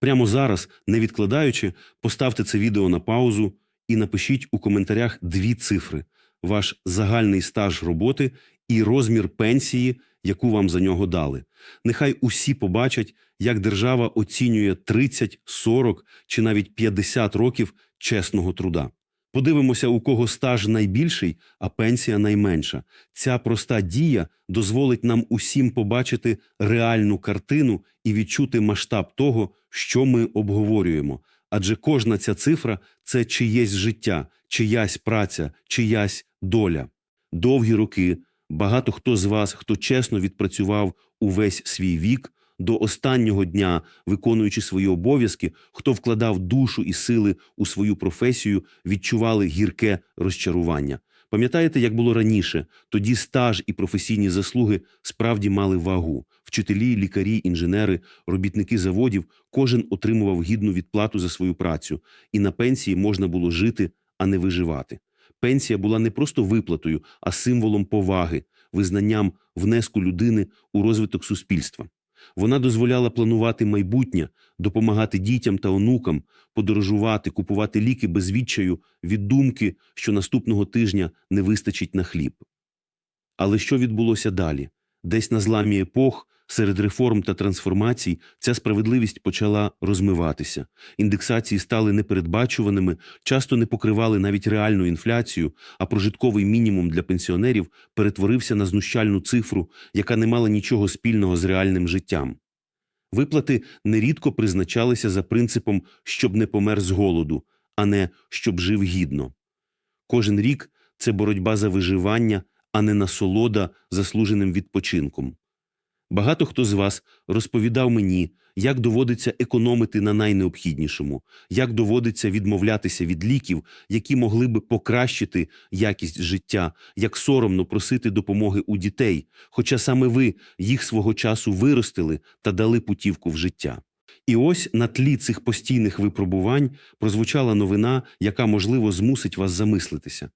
Прямо зараз, не відкладаючи, поставте це відео на паузу і напишіть у коментарях дві цифри: ваш загальний стаж роботи і розмір пенсії, яку вам за нього дали. Нехай усі побачать, як держава оцінює 30, 40 чи навіть 50 років чесного труда. Подивимося, у кого стаж найбільший, а пенсія найменша. Ця проста дія дозволить нам усім побачити реальну картину і відчути масштаб того, що ми обговорюємо. Адже кожна ця цифра це чиєсь життя, чиясь праця, чиясь доля. Довгі роки багато хто з вас, хто чесно відпрацював увесь свій вік, до останнього дня, виконуючи свої обов'язки, хто вкладав душу і сили у свою професію, відчували гірке розчарування. Пам'ятаєте, як було раніше? Тоді стаж і професійні заслуги справді мали вагу. Вчителі, лікарі, інженери, робітники заводів кожен отримував гідну відплату за свою працю, і на пенсії можна було жити, а не виживати. Пенсія була не просто виплатою, а символом поваги, визнанням внеску людини у розвиток суспільства. Вона дозволяла планувати майбутнє, допомагати дітям та онукам, подорожувати, купувати ліки без відчаю від думки, що наступного тижня не вистачить на хліб. Але що відбулося далі? Десь на зламі епох, серед реформ та трансформацій, ця справедливість почала розмиватися. Індексації стали непередбачуваними, часто не покривали навіть реальну інфляцію, а прожитковий мінімум для пенсіонерів перетворився на знущальну цифру, яка не мала нічого спільного з реальним життям. Виплати нерідко призначалися за принципом, щоб не помер з голоду, а не щоб жив гідно. Кожен рік це боротьба за виживання, а не насолода заслуженим відпочинком. Багато хто з вас розповідав мені, як доводиться економити на найнеобхіднішому, як доводиться відмовлятися від ліків, які могли би покращити якість життя, як соромно просити допомоги у дітей, хоча саме ви їх свого часу виростили та дали путівку в життя. І ось на тлі цих постійних випробувань прозвучала новина, яка, можливо, змусить вас замислитися.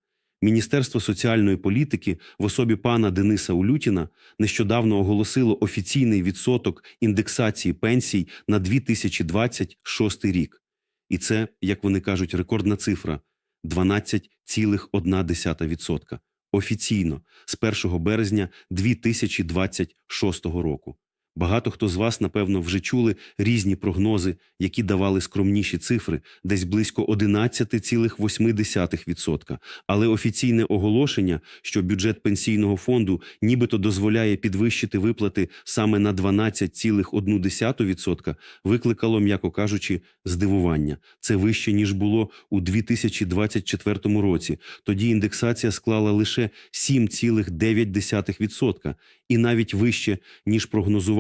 Міністерство соціальної політики в особі пана Дениса Улютіна нещодавно оголосило офіційний відсоток індексації пенсій на 2026 рік. І це, як вони кажуть, рекордна цифра 12,1%. Офіційно з 1 березня 2026 року. Багато хто з вас, напевно, вже чули різні прогнози, які давали скромніші цифри, десь близько 11,8%. Але офіційне оголошення, що бюджет пенсійного фонду нібито дозволяє підвищити виплати саме на 12,1%, викликало, м'яко кажучи, здивування. Це вище, ніж було у 2024 році. Тоді індексація склала лише 7,9% і навіть вище, ніж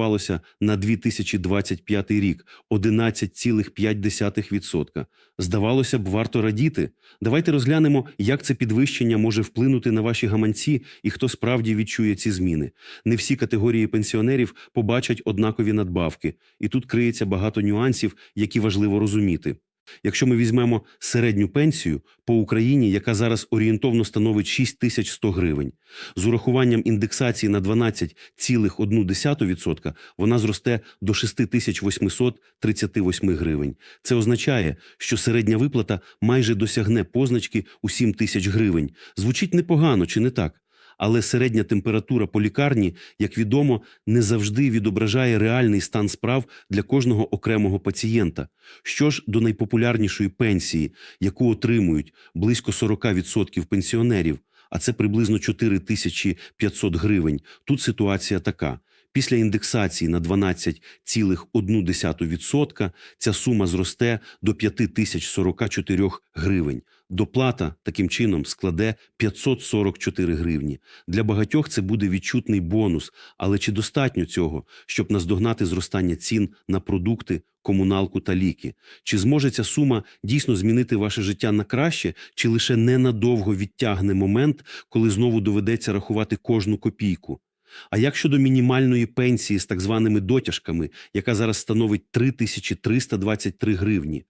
прогнозувалося на 2025 рік 11,5%. Здавалося б, варто радіти. Давайте розглянемо, як це підвищення може вплинути на ваші гаманці і хто справді відчує ці зміни. Не всі категорії пенсіонерів побачать однакові надбавки, і тут криється багато нюансів, які важливо розуміти. Якщо ми візьмемо середню пенсію по Україні, яка зараз орієнтовно становить 6100 гривень, з урахуванням індексації на 12,1%, вона зросте до 6838 гривень. Це означає, що середня виплата майже досягне позначки у 7 тисяч гривень. Звучить непогано, чи не так? Але середня температура по лікарні, як відомо, не завжди відображає реальний стан справ для кожного окремого пацієнта. Що ж до найпопулярнішої пенсії, яку отримують близько 40% пенсіонерів, а це приблизно 4500 гривень. Тут ситуація така. Після індексації на 12,1% ця сума зросте до 5044 гривень. Доплата таким чином складе 544 гривні. Для багатьох це буде відчутний бонус, але чи достатньо цього, щоб наздогнати зростання цін на продукти, комуналку та ліки? Чи зможе ця сума дійсно змінити ваше життя на краще, чи лише ненадовго відтягне момент, коли знову доведеться рахувати кожну копійку? А як щодо мінімальної пенсії з так званими дотяжками, яка зараз становить 3323 гривні?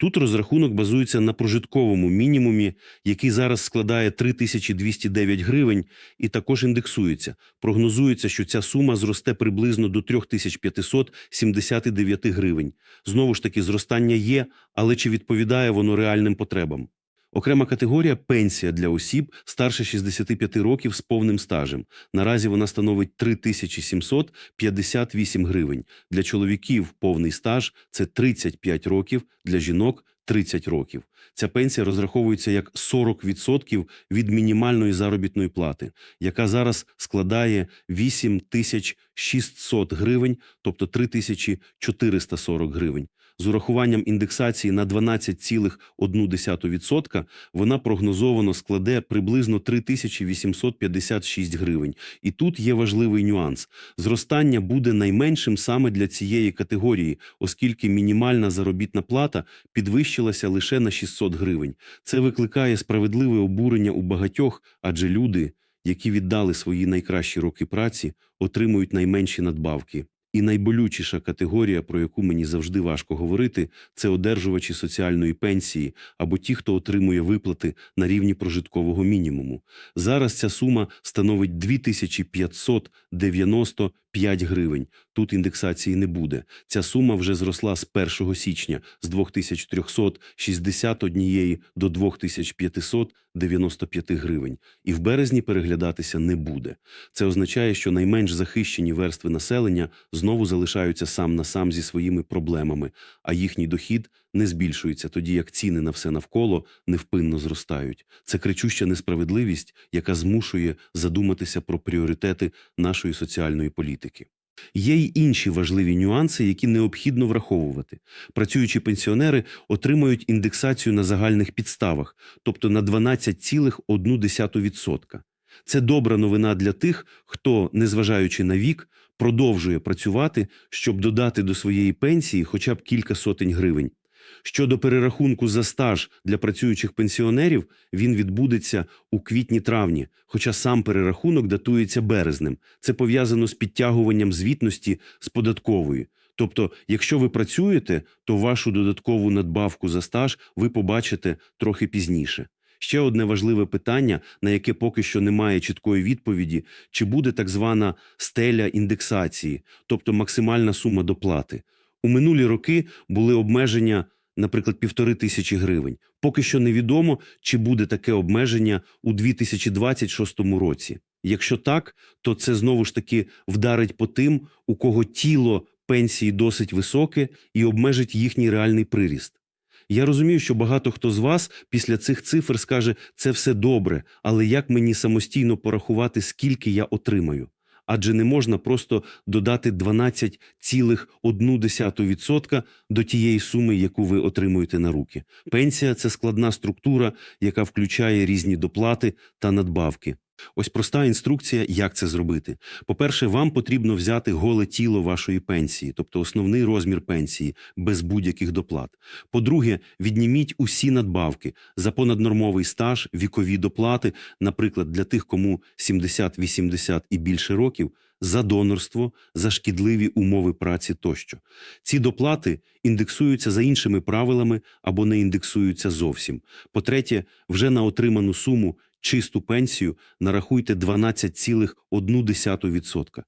Тут розрахунок базується на прожитковому мінімумі, який зараз складає 3209 гривень, і також індексується. Прогнозується, що ця сума зросте приблизно до 3579 гривень. Знову ж таки, зростання є, але чи відповідає воно реальним потребам? Окрема категорія пенсія для осіб старше 65 років з повним стажем. Наразі вона становить 3758 гривень. Для чоловіків повний стаж це 35 років, для жінок 30 років. Ця пенсія розраховується як 40% від мінімальної заробітної плати, яка зараз складає 8600 гривень, тобто 3440 гривень. З урахуванням індексації на 12,1% вона прогнозовано складе приблизно 3856 гривень. І тут є важливий нюанс. Зростання буде найменшим саме для цієї категорії, оскільки мінімальна заробітна плата підвищилася лише на 600 гривень. Це викликає справедливе обурення у багатьох, адже люди, які віддали свої найкращі роки праці, отримують найменші надбавки. І найболючіша категорія, про яку мені завжди важко говорити, це одержувачі соціальної пенсії або ті, хто отримує виплати на рівні прожиткового мінімуму. Зараз ця сума становить 2595 гривень. Тут індексації не буде. Ця сума вже зросла з 1 січня з 2361 до 2595 гривень. І в березні переглядатися не буде. Це означає, що найменш захищені верстви населення знову залишаються сам на сам зі своїми проблемами, а їхній дохід не збільшується, тоді як ціни на все навколо невпинно зростають. Це кричуща несправедливість, яка змушує задуматися про пріоритети нашої соціальної політики. Є й інші важливі нюанси, які необхідно враховувати. Працюючі пенсіонери отримують індексацію на загальних підставах, тобто на 12,1%. Це добра новина для тих, хто, незважаючи на вік, продовжує працювати, щоб додати до своєї пенсії хоча б кілька сотень гривень. Щодо перерахунку за стаж для працюючих пенсіонерів, він відбудеться у квітні-травні, хоча сам перерахунок датується березнем. Це пов'язано з підтягуванням звітності з податкової. Тобто, якщо ви працюєте, то вашу додаткову надбавку за стаж ви побачите трохи пізніше. Ще одне важливе питання, на яке поки що немає чіткої відповіді, чи буде так звана стеля індексації, тобто максимальна сума доплати. У минулі роки були обмеження, наприклад, півтори тисячі гривень. Поки що невідомо, чи буде таке обмеження у 2026 році. Якщо так, то це знову ж таки вдарить по тим, у кого тіло пенсії досить високе і обмежить їхній реальний приріст. Я розумію, що багато хто з вас після цих цифр скаже, це все добре, але як мені самостійно порахувати, скільки я отримаю? Адже не можна просто додати 12,1% до тієї суми, яку ви отримуєте на руки. Пенсія це складна структура, яка включає різні доплати та надбавки. Ось проста інструкція, як це зробити. По-перше, вам потрібно взяти голе тіло вашої пенсії, тобто основний розмір пенсії, без будь-яких доплат. По-друге, відніміть усі надбавки за понаднормовий стаж, вікові доплати, наприклад, для тих, кому 70, 80 і більше років, за донорство, за шкідливі умови праці тощо. Ці доплати індексуються за іншими правилами або не індексуються зовсім. По-третє, вже на отриману суму чисту пенсію нарахуйте 12,1%.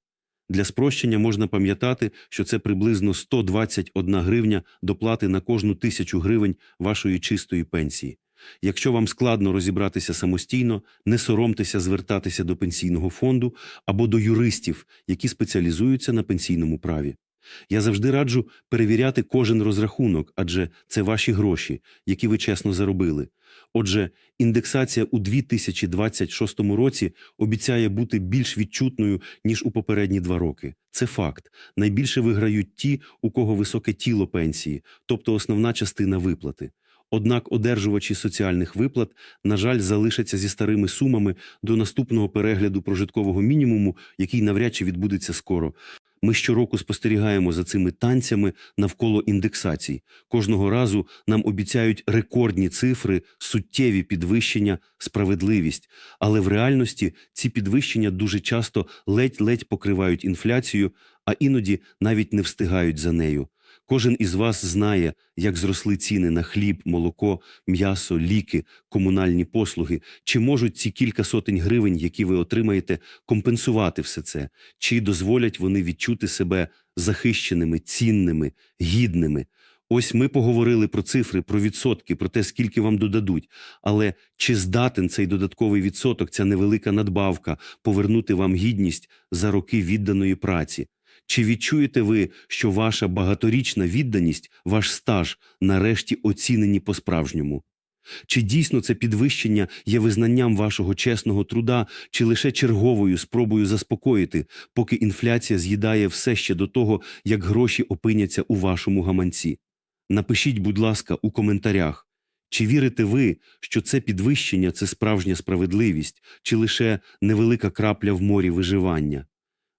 Для спрощення можна пам'ятати, що це приблизно 121 гривня доплати на кожну тисячу гривень вашої чистої пенсії. Якщо вам складно розібратися самостійно, не соромтеся звертатися до пенсійного фонду або до юристів, які спеціалізуються на пенсійному праві. Я завжди раджу перевіряти кожен розрахунок, адже це ваші гроші, які ви чесно заробили. Отже, індексація у 2026 році обіцяє бути більш відчутною, ніж у попередні два роки. Це факт. Найбільше виграють ті, у кого високе тіло пенсії, тобто основна частина виплати. Однак одержувачі соціальних виплат, на жаль, залишаться зі старими сумами до наступного перегляду прожиткового мінімуму, який навряд чи відбудеться скоро. Ми щороку спостерігаємо за цими танцями навколо індексацій. Кожного разу нам обіцяють рекордні цифри, суттєві підвищення, справедливість. Але в реальності ці підвищення дуже часто ледь-ледь покривають інфляцію, а іноді навіть не встигають за нею. Кожен із вас знає, як зросли ціни на хліб, молоко, м'ясо, ліки, комунальні послуги. Чи можуть ці кілька сотень гривень, які ви отримаєте, компенсувати все це? Чи дозволять вони відчути себе захищеними, цінними, гідними? Ось ми поговорили про цифри, про відсотки, про те, скільки вам додадуть. Але чи здатен цей додатковий відсоток, ця невелика надбавка повернути вам гідність за роки відданої праці? Чи відчуєте ви, що ваша багаторічна відданість, ваш стаж нарешті оцінені по-справжньому? Чи дійсно це підвищення є визнанням вашого чесного труда, чи лише черговою спробою заспокоїти, поки інфляція з'їдає все ще до того, як гроші опиняться у вашому гаманці? Напишіть, будь ласка, у коментарях, чи вірите ви, що це підвищення це справжня справедливість, чи лише невелика крапля в морі виживання?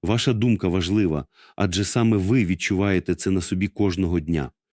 Ваша думка важлива, адже саме ви відчуваєте це на собі кожного дня.